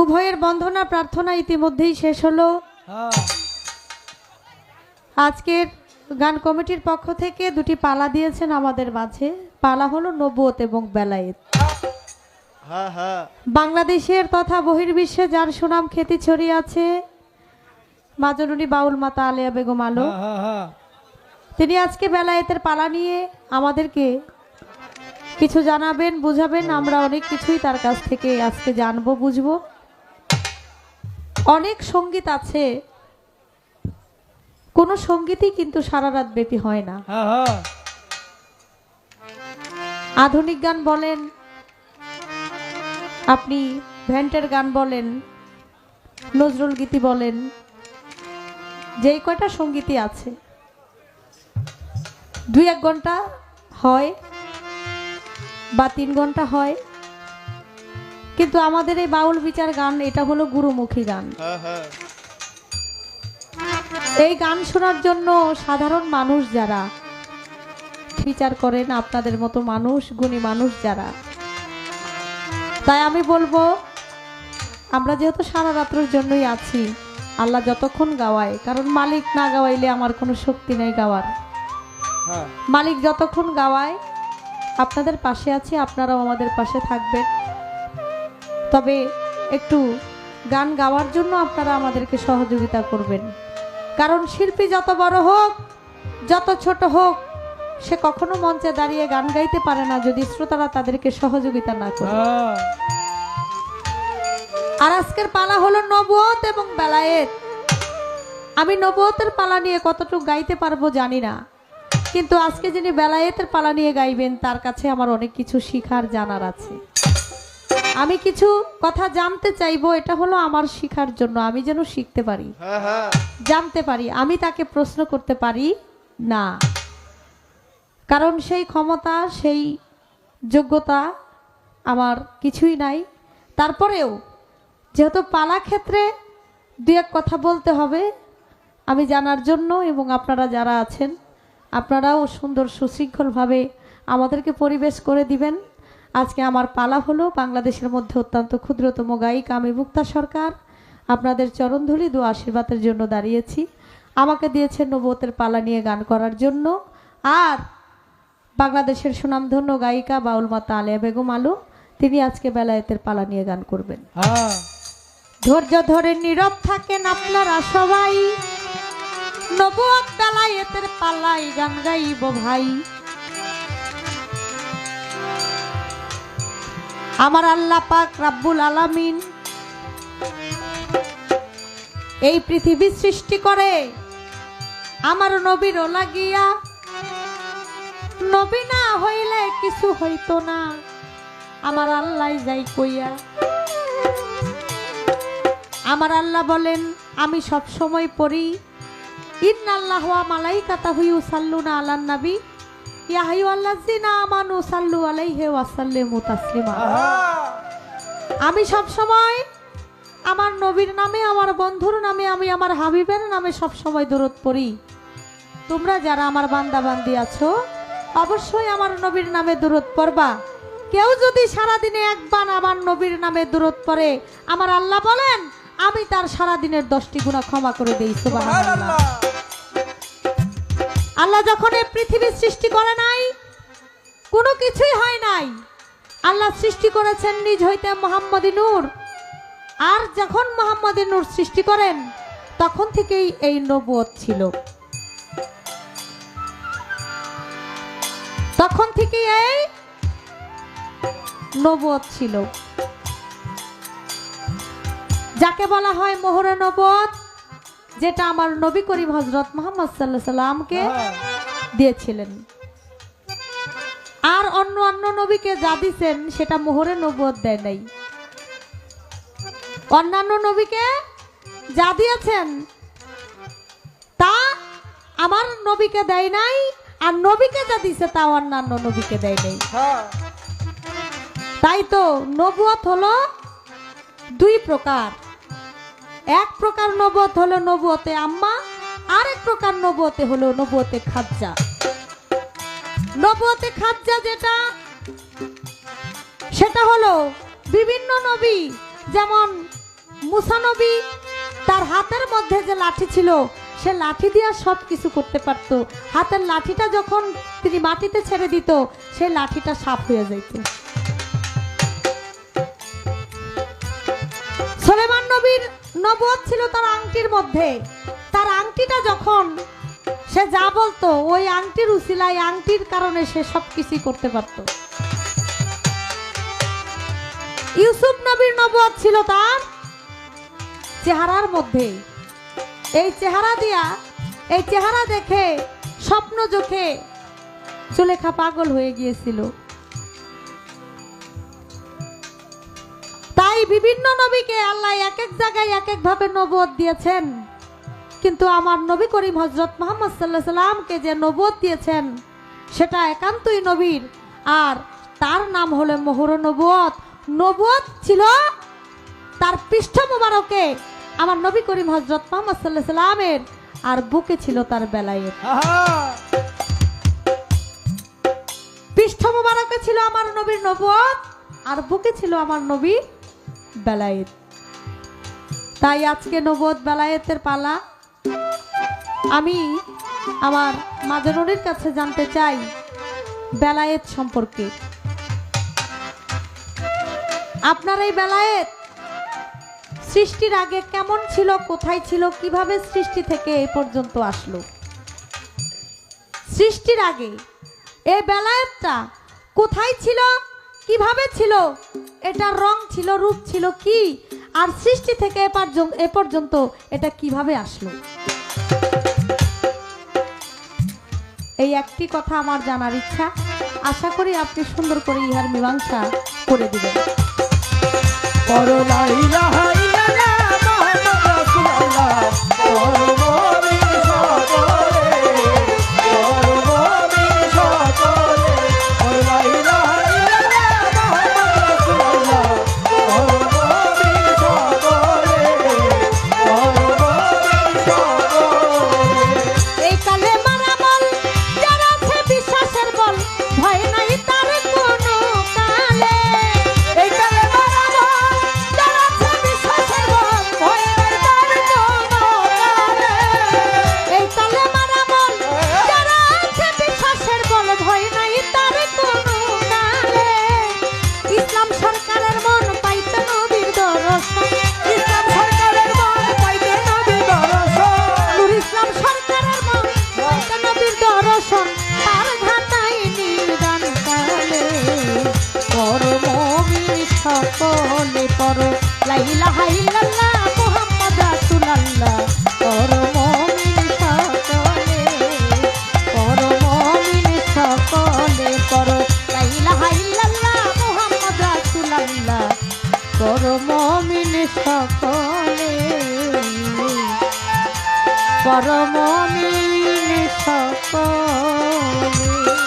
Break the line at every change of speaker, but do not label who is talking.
উভয়ের বন্ধনা প্রার্থনা ইতিমধ্যেই শেষ হলো। আজকের গান কমিটির পক্ষ থেকে দুটি পালা দিয়েছেন আমাদের মাঝে। পালা হলো নবুয়ত এবং বেলায়েত। বাংলাদেশের তথা বহির্বিশ্বে যার সুনাম খ্যাতি ছড়িয়ে আছে, মাজনুনি বাউল মাতা আলিয়া বেগম আলো। তিনি আজকে বেলায়েতের পালা নিয়ে আমাদেরকে কিছু জানাবেন, বুঝাবেন। আমরা অনেক কিছুই তার কাছ থেকে আজকে জানব, বুঝব। অনেক সংগীত আছে। কোনো সঙ্গীতই কিন্তু সারা রাত ব্যাপী হয় না।
হ্যাঁ হ্যাঁ।
আধুনিক গান বলেন আপনি ভ্যান্টের গান বলেন নজরুল গীতি বলেন যেই কয়টা সঙ্গীতই আছে। দুই এক ঘণ্টা হয় বা তিন ঘণ্টা হয়। কিন্তু আমাদের এই বাউল বিচার গান এটা হলো গুরুমুখী গান।
হ্যাঁ হ্যাঁ।
এই গান শোনার জন্য সাধারণ মানুষ যারা বিচার করেন আপনাদের মতো মানুষ গুণী মানুষ যারা। তাই আমি বলব আমরা যেহেতু সারা রাত্রের জন্যই আছি আল্লাহ যতক্ষণ গাওয়ায় কারণ মালিক না গাওয়াইলে আমার কোনো শক্তি নেই গাওয়ার।
হ্যাঁ।
মালিক যতক্ষণ গাওয়ায় আপনাদের পাশে আছি আপনারাও আমাদের পাশে থাকবেন। তবে একটু গান গাওয়ার জন্য আপনারা আমাদেরকে সহযোগিতা করবেন। কারণ শিল্পী যত বড় হোক যত ছোট হোক সে কখনো মঞ্চে দাঁড়িয়ে গান গাইতে পারে না যদি শ্রোতারা তাদেরকে সহযোগিতা না করে। আর আজকের পালা হলো নবুয়ত এবং বেলায়েত। আমি নবতের পালা নিয়ে কতটুকু গাইতে পারব জানি না। কিন্তু আজকে যিনি বেলায়েতের পালা নিয়ে গাইবেন তার কাছে আমার অনেক কিছু শিখার জানার আছে। আমি কিছু কথা জানতে চাইব এটা হলো আমার শিখার জন্য আমি যেন শিখতে পারি।
হ্যাঁ হ্যাঁ।
জানতে পারি আমি তাকে প্রশ্ন করতে পারি না। কারণ সেই ক্ষমতা সেই যোগ্যতা আমার কিছুই নাই। তারপরেও যেহেতু পালা ক্ষেত্রে দু এক কথা বলতে হবে আমি জানার জন্য এবং আপনারা যারা আছেন আপনারাও সুন্দর সুশৃঙ্খলভাবে আমাদেরকে পরিবেশ করে দিবেন। আজকে আমার পালা হলো বাংলাদেশের মধ্যে অত্যন্ত ক্ষুদ্রতম গায়িকা আমি মুক্তা সরকার। আপনাদের চরণধুলি দু আশীর্বাদের জন্য দাঁড়িয়েছি। আমাকে দিয়েছেন নবতের পালা নিয়ে গান করার জন্য। আর বাংলাদেশের সুনামধন্য গায়িকা বাউল মাতা আলিয়া বেগম আলু তিনি আজকে বেলায়েতের পালা নিয়ে গান করবেন।
হ্যাঁ।
ধৈর্য ধরে নীরব থাকেন আপনারা সবাই। নবুয়ত বেলায়েতের পালাই গান গাইব ভাই। আমার আল্লাহ পাক রাব্বুল আলামিন এই পৃথিবী সৃষ্টি করে আমার নবীর লাগিয়া। নবী না হইলে কিছু হইতো না। আমার আল্লাহ যাই কইয়া। আমার আল্লাহ বলেন, আমি সব সময় পড়ি, ইন্নাল্লাহ ওয়া মালাইকাতাহু ইউসাল্লুনা আলান নবী ইয়া আইয়ুহাল্লাযিনা আমানু সাল্লু আলাইহি ওয়া সাল্লিমু তাসলিমা আমি সব সময় আমার নবীর নামে আমার বন্ধুর নামে আমি আমার হাবিবের নামে সব সময় দরদ পড়ি। তোমরা যারা আমার বান্দা বান্দি আছো অবশ্যই আমার নবীর নামে দূরত পড়বা। কেউ যদি সারাদিনে একবার আমার নবীর নামে দূরত পড়ে আমার আল্লাহ বলেন আমি তার সারাদিনের দশটি গুণা ক্ষমা করে দিই সুবহানাল্লাহ। আল্লাহ যখন এই পৃথিবীর সৃষ্টি করে নাই, কোনো কিছুই হয় নাই। আল্লাহ সৃষ্টি করেছেন নিজ হইতে মোহাম্মদী নূর। আর যখন মোহাম্মদী নূর সৃষ্টি করেন, তখন থেকেই এই নবুয়ত ছিল। তখন থেকেই এই নবুয়ত ছিল। যাকে বলা হয় মোহরে নবুয়ত যেটা আমার নবী করিম হজরত মোহাম্মদ সাল্লাহ সাল্লামকে
হ্যাঁ।
দিয়েছিলেন। আর অন্য অন্য নবীকে যা দিছেন সেটা মোহরে নবুয়ত দেয় নাই। অন্যান্য নবীকে যা দিয়েছেন তা আমার নবীকে দেয় নাই আর নবীকে যা দিছে তা অন্যান্য নবীকে দেয় নাই।
হ্যাঁ।
তাই তো নবুয়ত হলো দুই প্রকার। এক প্রকার নবত হলো নবুয়তে আম্মা আর এক প্রকার নবুয়তে হলো নবুয়তে খাজ্জা। নবুয়তে খাজ্জা যেটা, সেটা হলো বিভিন্ন নবী, যেমন মুসানবী তার হাতের মধ্যে যে লাঠি ছিল, সে লাঠি দিয়ে সব কিছু করতে পারতো। হাতের লাঠিটা যখন তিনি মাটিতে ছেড়ে দিত সেই লাঠিটা সাপ হয়ে যাইত। সোলেমান নবীর নবুয়ত ছিল তার আংটির মধ্যে। তার আংটিটা যখন সে যা বলতো, ওই আংটির উসিলায় আংটির কারণে সে সব কিছুই করতে পারতো। ইউসুফ নবীর নবদ ছিল তার চেহারার মধ্যে। এই চেহারা দিয়া, এই চেহারা দেখে স্বপ্ন চোখে সুলেখা পাগল হয়ে গিয়েছিল। তাই বিভিন্ন নবীকে আল্লাহ এক এক জায়গায় এক এক ভাবে নবুয়ত দিয়েছেন। কিন্তু আমার নবী করিম হজরত মোহাম্মদ সাল্লাহ সাল্লামকে যে নবুয়ত দিয়েছেন, সেটা একান্তই নবীর। আর তার নাম হলো মোহর নবুয়ত। নবুয়ত ছিল তার পৃষ্ঠ মোবারকে আমার নবী করিম হজরত মোহাম্মদ সাল্লাহ সাল্লামের, আর বুকে ছিল তার বেলায়ের। পৃষ্ঠ মোবারকে ছিল আমার নবীর নবুয়ত, আর বুকে ছিল আমার নবীর বেলায়েত। তাই আজকে নবুয়ত বেলায়েতের পালা। আমি আমার মাজনুরির কাছে জানতে চাই বেলায়েত সম্পর্কে। আপনার এই বেলায়েত সৃষ্টির আগে কেমন ছিল, কোথায় ছিল, কীভাবে সৃষ্টি থেকে এ পর্যন্ত আসলো? সৃষ্টির আগে এ বেলায়েতটা কোথায় ছিল, কীভাবে ছিল এটার রং ছিল, রূপ ছিল কি? আর সৃষ্টি থেকে এ পর্যন্ত এটা কীভাবে আসলো? এই একটি কথা আমার জানার ইচ্ছা। আশা করি আপনি সুন্দর করে ইহার মীমাংসা করে দিবেন।
করো লা ইলাহা ইল্লাল্লাহ মুহাম্মাদুর রাসূলুল্লাহ
পরম সকলে।